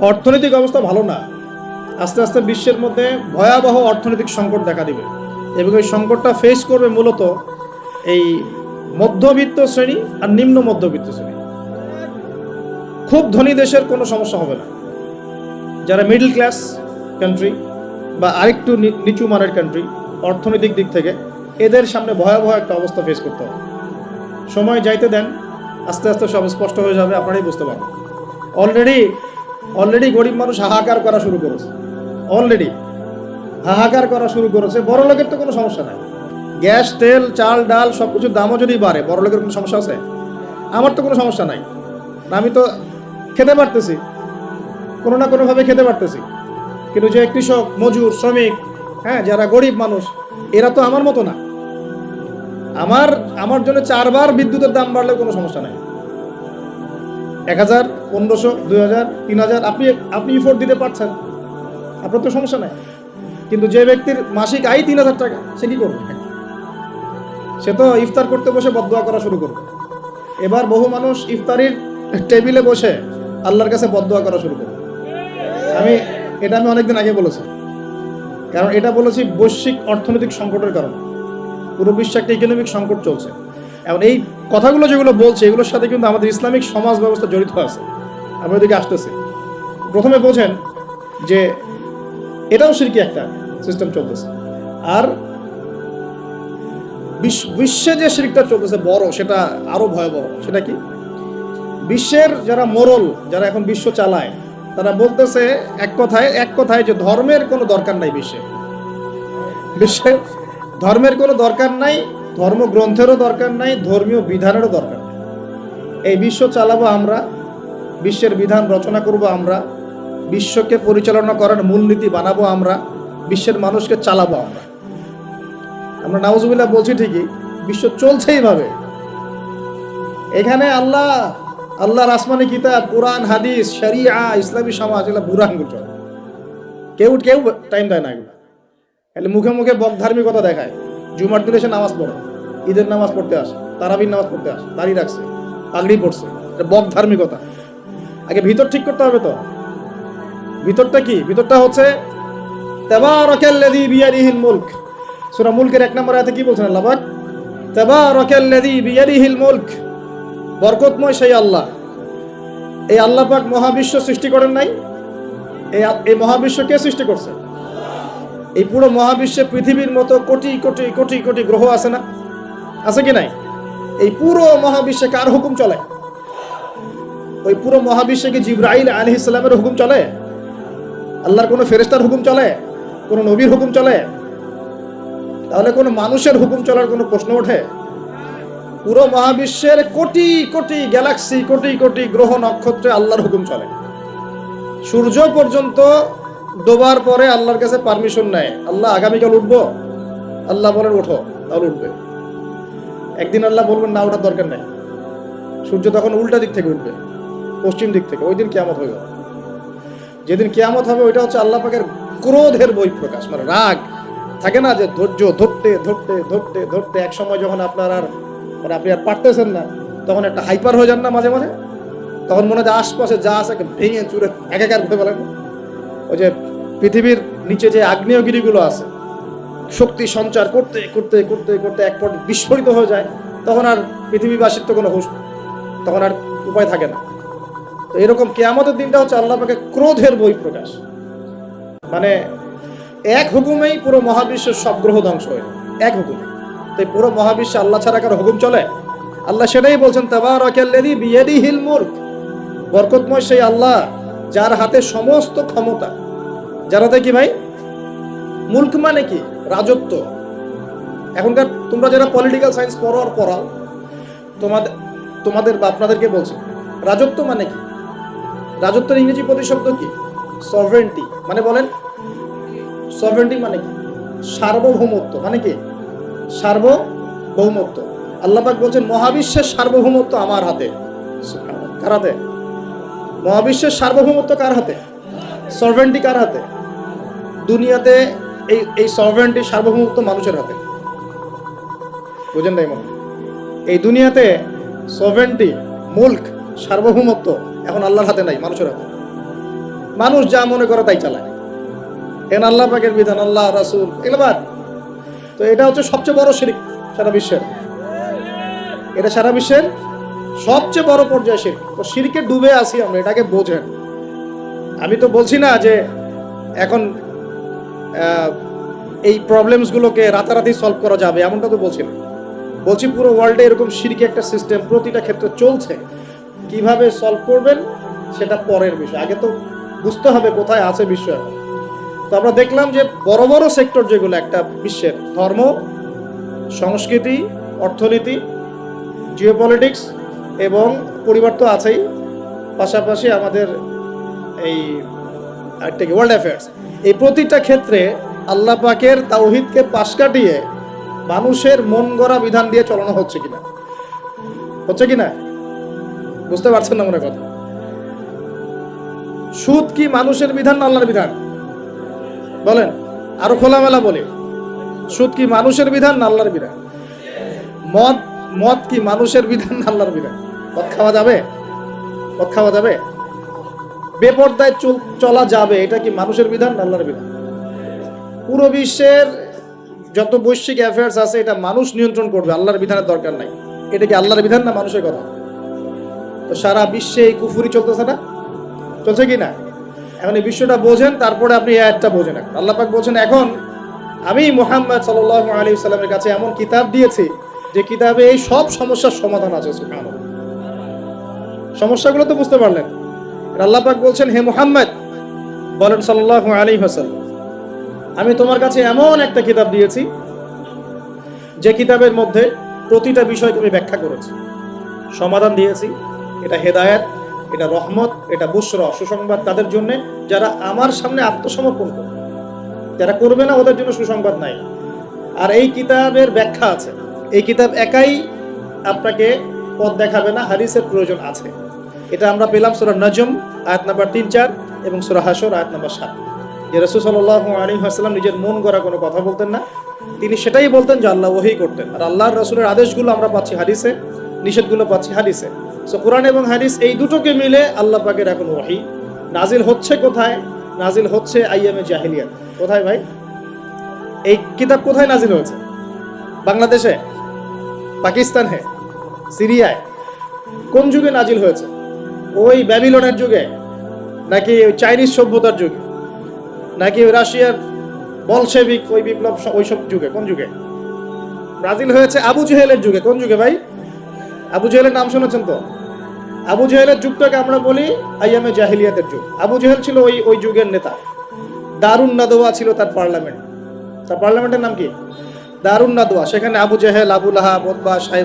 অর্থনৈতিক অবস্থা ভালো না। আস্তে আস্তে বিশ্বের মধ্যে ভয়াবহ অর্থনৈতিক সংকট দেখা দিবে। এবং এই সংকটটা ফেস করবে মূলত এই মধ্যবিত্ত শ্রেণি আর নিম্ন মধ্যবিত্ত শ্রেণি। খুব ধনী দেশের কোনো সমস্যা হবে না। যারা মিডল ক্লাস কান্ট্রি বা আরেকটু নিচু মানের কান্ট্রি অর্থনৈতিক দিক থেকে, এদের সামনে ভয়াবহ একটা অবস্থা ফেস করতে হবে। সময় যাইতে দেন, আস্তে আস্তে সব স্পষ্ট হয়ে যাবে, আপনারাই বুঝতে পারবেন। অলরেডি অলরেডি গরিব মানুষ হাহাকার করা শুরু করেছে। অলরেডি হাহাকার করা শুরু করেছে। বড় লোকের তো কোনো সমস্যা নাই। গ্যাস, তেল, চাল, ডাল সব কিছুর দামও যদি বাড়ে বড় লোকের কোনো সমস্যা আছে? আমার তো কোনো সমস্যা নাই। আমি তো খেতে পারতেছি। কোনো না কোনোভাবে খেতে পারতেছি। কিন্তু যে কৃষক, মজুর, শ্রমিক হ্যাঁ যারা গরিব মানুষ, এরা তো আমার মতো না। আমার আমার জন্য চারবার বিদ্যুতের দাম বাড়লেও কোনো সমস্যা নাই। এক হাজার পনেরোশো, দুই হাজার, তিন হাজার, আপনি আপনি ইফোর্ট দিতে পারছেন। আপনার তো সমস্যা নাই। কিন্তু যে ব্যক্তির মাসিক আয় তিন হাজার টাকা, সে কি করবে? সে তো ইফতার করতে বসে বদদোয়া করা শুরু করবে। এবার বহু মানুষ ইফতারির টেবিলে বসে আল্লাহর কাছে বদদোয়া করা শুরু করবে। আমি, এটা আমি অনেকদিন আগে বলেছি। কারণ এটা বলেছি বৈশ্বিক অর্থনৈতিক সংকটের কারণে। পুরো বিশ্বে একটা ইকোনমিক সংকট চলছে। এখন এই কথাগুলো যেগুলো বলছে, এগুলোর সাথে কিন্তু আমাদের ইসলামিক সমাজ ব্যবস্থা জড়িত আছে। আমরা ওদিকে আসতেছি। প্রথমে বোঝেন যে এটাও সিরকি একটা সিস্টেম চলতেছে। আর বিশ্ব- যে শিরিকটা চলতেছে বড়, সেটা আরও ভয়াবহ। সেটা কি? বিশ্বের যারা মোরল, যারা এখন বিশ্ব চালায়, তারা বলতেছে এক কথায় এক কথায় যে ধর্মের কোনো দরকার নাই বিশ্বে। বিশ্বে ধর্মের কোনো দরকার নাই, ধর্মগ্রন্থেরও দরকার নাই, ধর্মীয় বিধানেরও দরকার। এই বিশ্ব চালাবো আমরা বিশ্বের বিধান রচনা করব আমরা, বিশ্বকে পরিচালনা করার মূলনীতি বানাবো আমরা, বিশ্বের মানুষকে চালাবো আমরা। আমরা নাউজুবিল্লাহ বলছি ঠিকই, বিশ্ব চলছে এইভাবে। এখানে আল্লাহ, আল্লাহর আসমানি কিতাব, কোরআন, হাদিস, শরিয়া, ইসলামী সমাজ, এগুলো বুড়ান চলে। কেউ কেউ টাইম দেয় না এগুলো। খালি মুখে মুখে বক ধার্মিকতা দেখায়। জুমার দিনে সে নামাজ পড়ে, ঈদের নামাজ পড়তে আসে, তারাবির নামাজ পড়তে আসে দাঁড়িয়ে রাখছে, পাগড়ি পড়ছে এটা বক ধার্মিকতা আগে ভিতর ঠিক করতে হবে তো। ভিতরটা কি? ভিতরটা হচ্ছে, তাবারাকাল্লাযী বিয়াদিহিল মুলক। সূরা মুলকের এক নম্বর আয়াতে কি বলছেন আল্লাহ পাক? তাবারাকাল্লাযী বিয়াদিহিল মুলক। বরকতময় সেই আল্লাহ। এই আল্লাহ পাক মহাবিশ্ব সৃষ্টি করেন নাই। এই এই মহাবিশ্ব কে সৃষ্টি করছে? এই পুরো মহাবিশ্বে পৃথিবীর মতো কোটি কোটি কোটি কোটি গ্রহ আছে না? আছে কি নাই? এই পুরো মহাবিশ্বে কার হুকুম চলে? ওই পুরো মহাবিশ্বে কি জিব্রাইল আলী ইসলামের হুকুম চলে? আল্লাহর কোনো ফেরেস্তার হুকুম চলে? কোনো নবীর হুকুম চলে? তাহলে কোনো মানুষের হুকুম চলার কোনো প্রশ্ন ওঠে? পুরো মহাবিশ্বের কোটি কোটি গ্যালাক্সি, কোটি কোটি গ্রহ নক্ষত্রে আল্লাহর হুকুম চলে। সূর্য পর্যন্ত ডোবার পরে আল্লাহর কাছে পারমিশন নেয়। আল্লাহ, আগামীকাল উঠবো? আল্লাহ বলেন, ওঠো, তাহলে উঠবে। একদিন আল্লাহ বলবেন, না, ওঠার দরকার নেই। সূর্য তখন উল্টা দিক থেকে উঠবে। পশ্চিম দিক থেকে ওই দিন কেয়ামত হয়ে যাবে যেদিন কেয়ামত হবে, ওইটা হচ্ছে আল্লাহ পাকের ক্রোধের বই প্রকাশ মানে রাগ। থাকে না যে ধৈর্য ধরতে ধরতে ধরতে ধরতে, এক সময় যখন আপনার আর মানে আপনি আর পারতেছেন না, তখন একটা হাইপার হয়ে যান না মাঝে মাঝে? তখন মনে হয় আশপাশে যা আছে ভেঙে চুরে এক একার ঘুরে বলেন ওই যে পৃথিবীর নিচে যে আগ্নেয়গিরিগুলো আছে, শক্তি সঞ্চার করতে করতে করতে করতে এক পর্যায়ে বিস্ফোরিত হয়ে যায়, তখন আর পৃথিবীবাসীর তো কোনো হুশ, তখন আর উপায় থাকে না। তো এরকম কেয়ামতের দিনটা হচ্ছে আল্লাহ পাকে ক্রোধের বই প্রকাশ। মানে এক হুকুমেই পুরো মহাবিশ্বের সব গ্রহ ধ্বংস হয়ে এক হুকুমে। তো এই পুরো মহাবিশ্বে আল্লাহ ছাড়া কারও হুকুম চলে? আল্লাহ সেটাই বলছেন বরকতময় সেই আল্লাহ যার হাতে সমস্ত ক্ষমতা। যার হাতে কি ভাই? মুলক মানে কি? রাজত্ব। এখনকার তোমরা যারা পলিটিক্যাল সায়েন্স পড়ো আর পড়াও, তোমাদের তোমাদের বা আপনাদেরকে বলছি, রাজত্ব মানে কি? রাজত্বের ইংরেজি প্রতিশব্দ কি? সভরেন্টি মানে বলেন? সভরেন্টি মানে কি? সার্বভৌমত্ব মানে কি? সার্বভৌমত্ব। আল্লাপাক বলছেন, মহাবিশ্বের সার্বভৌমত্ব আমার হাতে। কার হাতে? মহাবিশ্বের সার্বভৌমত্ব কার হাতে? সভরেন্টি কার হাতে? দুনিয়াতে এই এই সভরেন্টি সার্বভৌমত্ব মানুষের হাতে। বুঝেন নাই মনে এই দুনিয়াতে সভরেন্টি মুল্ক, সার্বভৌমত্ব এখন আল্লাহর হাতে নাই, মানুষের হাতে। মানুষ যা মনে করে তাই চালায়। এন আল্লাহ পাকের বিধান, আল্লাহ, রাসূল, এগুলো তো এটা হচ্ছে সবচেয়ে বড় শিরিক সারা বিশ্বের। এটা সারা বিশ্বের সবচেয়ে বড় পর্যায়ে শিরিক। তো শিরকে ডুবে আছি আমরা, এটাকে বোঝেন। আমি তো বলছি না যে এখন এই প্রবলেমসগুলোকে রাতারাতি সলভ করা যাবে, এমনটা তো বলছি না। বলছি পুরো ওয়ার্ল্ডে এরকম সিরকি একটা সিস্টেম প্রতিটা ক্ষেত্রে চলছে। কীভাবে সলভ করবেন সেটা পরের বিষয়। আগে তো বুঝতে হবে কোথায় আছে বিশ্ব এখন তো আমরা দেখলাম যে বড় বড় সেক্টর যেগুলো, একটা বিশ্বের ধর্ম, সংস্কৃতি, অর্থনীতি জিওপলিটিক্স এবং পরিবার তো আছেই। পাশাপাশি আমাদের এই একটা কি ওয়ার্ল্ড অ্যাফেয়ার্স এই প্রতিটা ক্ষেত্রে আল্লাহ পাকের তাওহিদকে পাশ কাটিয়ে মানুষের মন গড়া বিধান দিয়ে চলানো হচ্ছে কিনা? হচ্ছে কিনা? বুঝতে পারছেন না মনে কথা? সুদ কি মানুষের বিধান না আল্লাহর বিধান? বলেন, আরও খোলামেলা বলে। সুদ কি মানুষের বিধান না আল্লাহর বিধান? মদ মদ কি মানুষের বিধান না আল্লাহর বিধান? মদ খাওয়া যাবে? মদ খাওয়া যাবে? বেপর্দায় চল- যাবে, এটা কি মানুষের বিধান না আল্লাহর বিধান? পুরো বিশ্বের যত বৈশ্বিক অ্যাফেয়ার্স আছে, এটা মানুষ নিয়ন্ত্রণ করবে, আল্লাহর বিধানের দরকার নাই। এটা কি আল্লাহর বিধান না মানুষের কথা? তো সারা বিশ্বে এই কুফুরি চলতেছে না? চলছে কি না? এখন এই বিশ্বটা বোঝেন, তারপরে আপনি এই বোঝেন এখন। আল্লাহ পাক বলছেন, এখন আমি মোহাম্মদ সাল্লাহ আলী সাল্লামের কাছে এমন কিতাব দিয়েছি, যে কিতাবে এই সব সমস্যার সমাধান আছে। সমস্যাগুলো তো বুঝতে পারলেন। আর আল্লাহ পাক বলছেন, হে মুহাম্মদ, বলেন সাল্লাহ আলী হাসাল্লাম আমি তোমার কাছে এমন একটা কিতাব দিয়েছি, যে কিতাবের মধ্যে প্রতিটা বিষয়কে আমি ব্যাখ্যা করেছি, সমাধান দিয়েছি এটা হেদায়েত, এটা রহমত, এটা বুসরা, সুসংবাদ তাদের জন্য, যারা আমার সামনে আত্মসমর্পণ করবে। যারা করবে না, ওদের জন্য সুসংবাদ নাই। আর এই কিতাবের ব্যাখ্যা আছে। এই কিতাব একাই আপনাকে পথ দেখাবে না, হাদিসের প্রয়োজন আছে। এটা আমরা পেলাম সুরা নজম, আয়াত নাম্বার তিন, চার এবং সুরা হাসর আয়াত নাম্বার সাত। যে রসুল সাল্লাহ আলী হাসলাম নিজের মন গড়া কোনো কথা বলতেন না। তিনি সেটাই বলতেন যে আল্লাহ ওহি করতেন। আর আল্লাহর রসুলের আদেশগুলো আমরা পাচ্ছি হারিসে নিষেধগুলো পাচ্ছি হাদিসে। সো কোরআন এবং হাদিস এই দুটোকে মিলে আল্লাহ পাকের এখন ওহি নাজিল হচ্ছে কোথায়? নাজিল হচ্ছে আইএমএ জাহিলিয়াত। কোথায় ভাই? এই কিতাব কোথায় নাজিল হয়েছে? বাংলাদেশে? পাকিস্তানে? সিরিয়ায়? কোন যুগে নাজিল হয়েছে? ওই ব্যাবিলনের যুগে? নাকি ওই চাইনিজ সভ্যতার যুগে? নাকি ওই রাশিয়ার বলশেবিক ওই বিপ্লব, ওইসব যুগে? কোন যুগে? ব্রাজিল হয়েছে আবু জেহেলের যুগে। কোন যুগে ভাই? আবু জেহেলের নাম শুনেছেন তো? আবু জেহেলের যুগটাকে আমরা বলি আইয়ামে জাহিলিয়াতের যুগ। আবু জেহেল ছিল ওই ওই যুগের নেতা। দারুণ নাদোয়া ছিল তার পার্লামেন্ট। তার পার্লামেন্টের নাম কি? দারুণ নাদোয়া সেখানে আবু জেহেল, আবু লাহা ওতবা, সাহেব